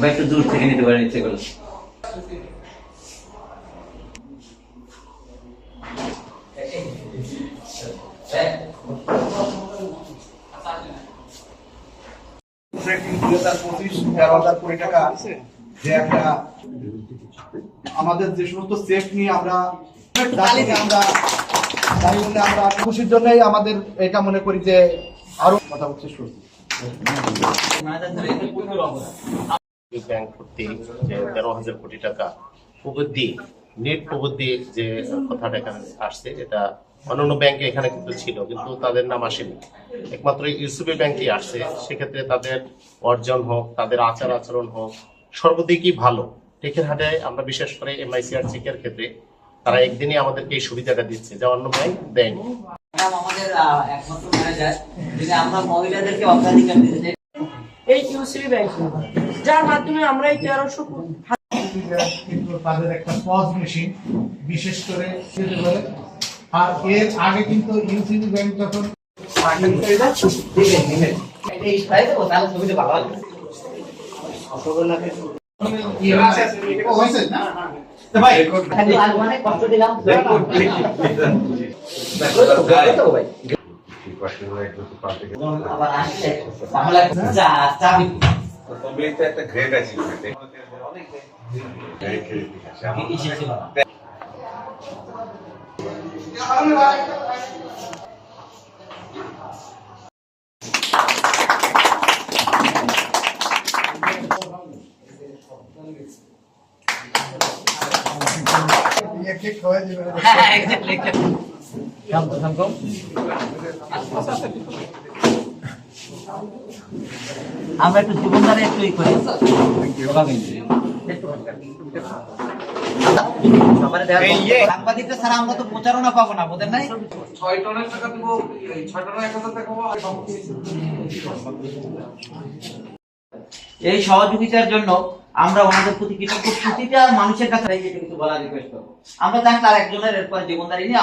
বা একটু দূর থেকে নিতে পারেন ইচ্ছে করলে আমাদের যে সমস্ত সেফ নিয়ে আমরা আমরা আমরা খুশির জন্যই আমাদের এটা মনে করি যে আরও কথা এই ব্যাংক কর্তৃক যে তেরো হাজার কোটি টাকা প্রবৃদ্ধি নেট প্রবৃদ্ধি যে কথাটা এখানে আসছে, এটা অন্যান্য ব্যাংকে এখানে কিন্তু ছিল, কিন্তু তাদের নাম আসেনি। একমাত্র ইউসিবি ব্যাংকই আসছে, সেক্ষেত্রে তাদের অর্জন হোক, তাদের আচার আচরণ হোক, সর্বদিকই ভালো। টেকের হাটে আমরা বিশেষ করে এমআইসিআর চেকের ক্ষেত্রে তারা একদিনই আমাদেরকে এই সুবিধাটা দিচ্ছে, যা অন্য ব্যাংক দেয়নি। আমাদের একমাত্র ম্যানেজার আমরা মহিলাদেরকে অগ্রাধিকার দিতে এই ইউসিবি ব্যাংক যার মাধ্যমে আমরা এই তেরোশো কিন্তু তাদের একটা পজ মেশিন বিশেষ করে যেতে পারে। আর এর আগে কিন্তু ইউসিবি ব্যাংক যখন ভাই অনেক কষ্ট দিলাম। একটা গ্রেড আছে কি ছিল? হ্যাঁ, exactly, exactly. আমরা একটু জীবনধারা একটু ই করি। সাংবাদিকরা ছাড়া আমরা তো প্রচারণা পাবো না বোধের নাই? এই সহযোগিতার জন্য আমরা ওনাদের প্রতি কৃতজ্ঞ। প্রতিটা মানুষের কাছে কিছু বলা রিকোয়েস্ট করব। আমরা জানি তার একজনের এরপরে জীবনদারি নিয়ে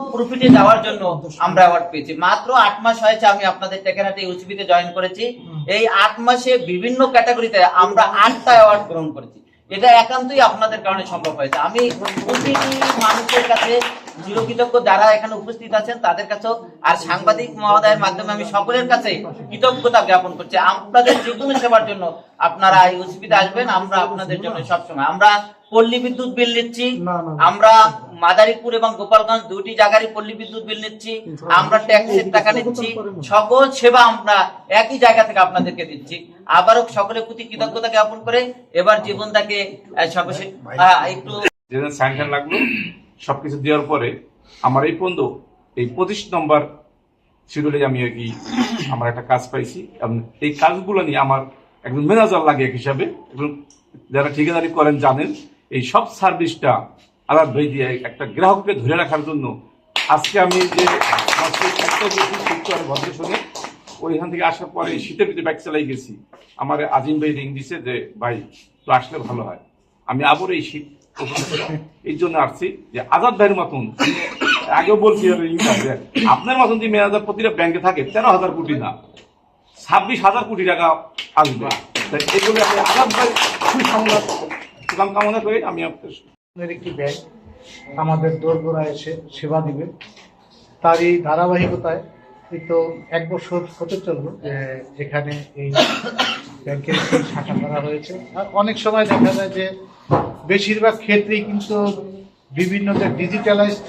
প্রফিটে যাওয়ার জন্য আমরা অ্যাওয়ার্ড পেয়েছি। মাত্র আট মাস হয়েছে আমি আপনাদের টেকেরহাটে ইউসিবিতে জয়েন করেছি। এই আট মাসে বিভিন্ন ক্যাটাগরিতে আমরা আটটা অ্যাওয়ার্ড গ্রহণ করেছি। এটা একান্তই আপনাদের কারণে সম্ভব হয়েছে। আমি প্রতিটি মানুষের কাছে চিরকৃতজ্ঞ যারা এখানে উপস্থিত আছেন তাদের কাছেও আর সাংবাদিক মহোদয়ের মাধ্যমে আমি সকলের কাছে কৃতজ্ঞতা জ্ঞাপন করছি। আপনাদের যে কোনো সেবার জন্য আপনারা ইউসিবিতে আসবেন আমরা আপনাদের জন্য সবসময়। আমরা পল্লী বিদ্যুৎ বিল নিচ্ছি। আমরা মাদারীপুর এবং গোপালগঞ্জ দুটি জায়গারই পল্লী বিদ্যুৎ বিল নিচ্ছি। আমরা ট্যাক্সের টাকা নিচ্ছি। সকল সেবা আমরা একই জায়গা থেকে আপনাদেরকে দিচ্ছি। আবারও সকলের প্রতি কৃতজ্ঞতা জ্ঞাপন করে এবার জীবনটাকে সর্বশেষ একটু স্যাংশন লাগল সবকিছু দেওয়ার পরে আমার এই পর্যন্ত এই পঁচিশ নম্বর শিডিউলে আমি আর কি আমার একটা কাজ পাইছি এবং এই কাজগুলো নিয়ে আমার একজন ম্যানেজার লাগে এক হিসাবে যারা ঠিকাদারি করেন জানেন এই সব সার্ভিসটা ভাই দিয়ে একটা গ্রাহককে ধরে রাখার জন্য। আজকে আমি যে ভদ্রের সঙ্গে, ওইখান থেকে আসার পরে শীতের ভিতরে বাইক চালাই গেছি। আমার আজিম ভাই রিং দিছে যে, ভাই, তো আসলে ভালো হয়। আমি আবার এই শীত এই জন্য আসছি যে, আজাদ ভাইয়ের মতন। আগেও বলছি আপনার মতন যে মেয়াদার প্রতিটা ব্যাংকে থাকে, তেরো হাজার কোটি না, ছাব্বিশ হাজার কোটি টাকা আসবে। এগুলো আমি আজাদ ভাই সুসংবাদ সুকাম কামনা করে আমি আপনার একটি ব্যাংক, আমাদের দোরগোড়া এসে সেবা দিবে। তারই ধারাবাহিকতায় এই তো এক বছর হতে চলল যেখানে এই ব্যাংকের শাখা করা হয়েছে। আর অনেক সময় দেখা যায় যে বেশিরভাগ ক্ষেত্রেই কিন্তু বিভিন্ন যে ডিজিটালাইজড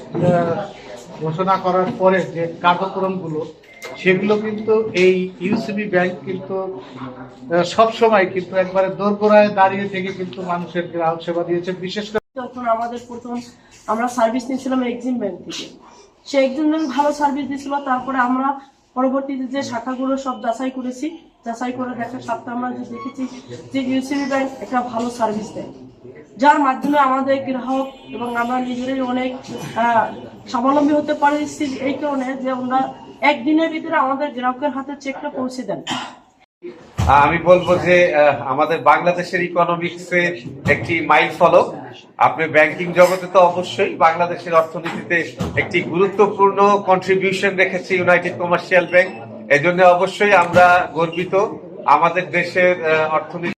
ঘোষণা করার পরে যে কার্যক্রমগুলো, সেগুলো কিন্তু এই ইউসিবি ব্যাংক কিন্তু সব সময় কিন্তু একবারে দোরগোড়ায় দাঁড়িয়ে থেকে কিন্তু মানুষের গ্রাহক সেবা দিয়েছে। বিশেষ করে তখন আমাদের প্রথম আমরা সার্ভিস নিয়েছিলাম এক্সিম ব্যাংক থেকে। সে এক্সিম ব্যাংক ভালো সার্ভিস দিয়েছিল, তারপরে আমরা পরবর্তীতে যে শাখাগুলো সব যাচাই করেছি, যাচাই করে দেখার সাথে আমরা যে দেখেছি যে ইউসিবি ব্যাংক একটা ভালো সার্ভিস দেয়। যার মাধ্যমে আমাদের গ্রাহক এবং আমরা নিজেরাই অনেক স্বাবলম্বী হতে পারছি এই কারণে যে আমরা একদিনের ভিতরে আমাদের গ্রাহকের হাতে চেকটা পৌঁছে দেন। আমি বলব যে আমাদের বাংলাদেশের ইকোনমিক্সে একটি মাইল ফলক আপনি ব্যাংকিং জগতে তো অবশ্যই বাংলাদেশের অর্থনীতিতে একটি গুরুত্বপূর্ণ কন্ট্রিবিউশন রেখেছে ইউনাইটেড কমার্শিয়াল ব্যাংক এজন্য অবশ্যই আমরা গর্বিত। আমাদের দেশের অর্থনীতি